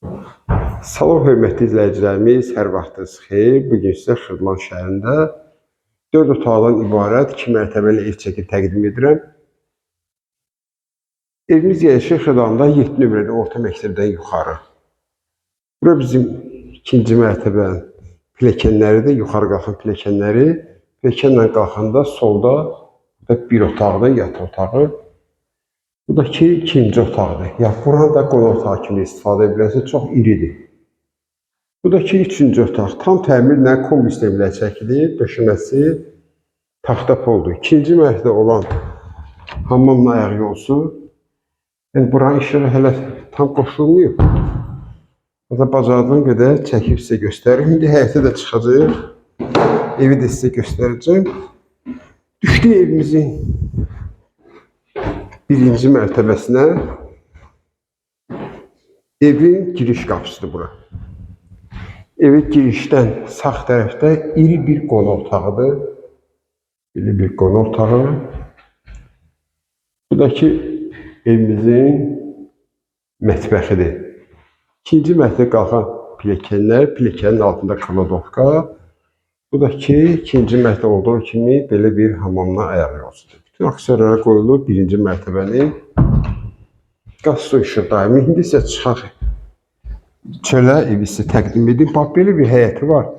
Salam hörmətli izləyicilərimiz, hər vaxtınız xeyir. Bu gün sizə Xırdalan şəhərində 4 otaqdan ibarət 2 mərtəbəli ev çəki təqdim edirəm. Evimiz yerləşir Xırdalanda 7 nömrəli orta məktəbdən yuxarı. Bura bizim ikinci mərtəbənin pilləkənləridir, yuxarı qalxan pilləkənləri. Pilləkənlə qalxanda solda da bir otaqda yataq otağı. Bu da ki ikinci otaqdır. Ya buranı da qonaq otağı kimi istifadə bilərsiniz. Çox iridir. Bu da ki üçüncü otaq. Tam təmirlə kombi sistemlə çəkilir. Döşəməsi taxta poldur. İkinci mərtəbədə olan hamamla ayaq yolsu. Yəni buranın işləri hələ tam qoşulmayıb. O da bacardığım qədər çəkib sizə göstərim. İndi həyətə də çıxacağıq. Evi də sizə göstərəcəm. Düşdük evimizin birinci mərtəbəsinə. Evin giriş qapısıdır bura. Evin girişdən sağ tərəfdə iri bir qonaq otağıdır. İri bir qonaq otağı. Bu da ki evimizin mətbəxidir. İkinci mərtəbə qalxan pilləkənlər, pilləkənin altında kladovka. Bu da ki ikinci mərtəbə olduğu kimi belə bir hamamla ayaq Bütün aksiyonlara qoyulur birinci mərtəbənin qaz su işıq daimi. İndi isə çıxaq çölə evi sizə təqdim edeyim. Bax belə bir həyəti var.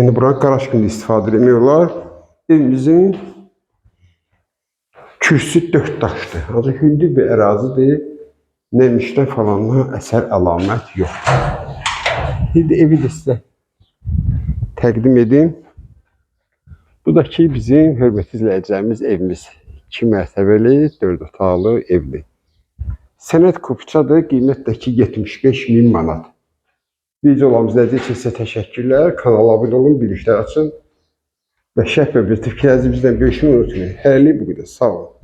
Yəni buranı qaraj kimi istifadə etmək olar. Evimizin kürsü dörd daşdır. Ancaq hündür bir ərazidir. Nəmişdə falandan əsər əlamət yox. İndi evi də sizə təqdim edeyim. Bu da ki bizim hörmətli izləyicilərimiz evimiz. 2 mərtəbəli, 4 otaqlı evdir. Sənət kupçadır, qiymət də ki 75 min manat. Videolarımızı izlədiyiniz üçün sizə təşəkkürlər. Kanala abunə olun, bildirişlər açın. Və şərh və bir fikirlərinizi bizdən bölüşmeyi unutmayın. Hələlik bu qədər. Sağ olun.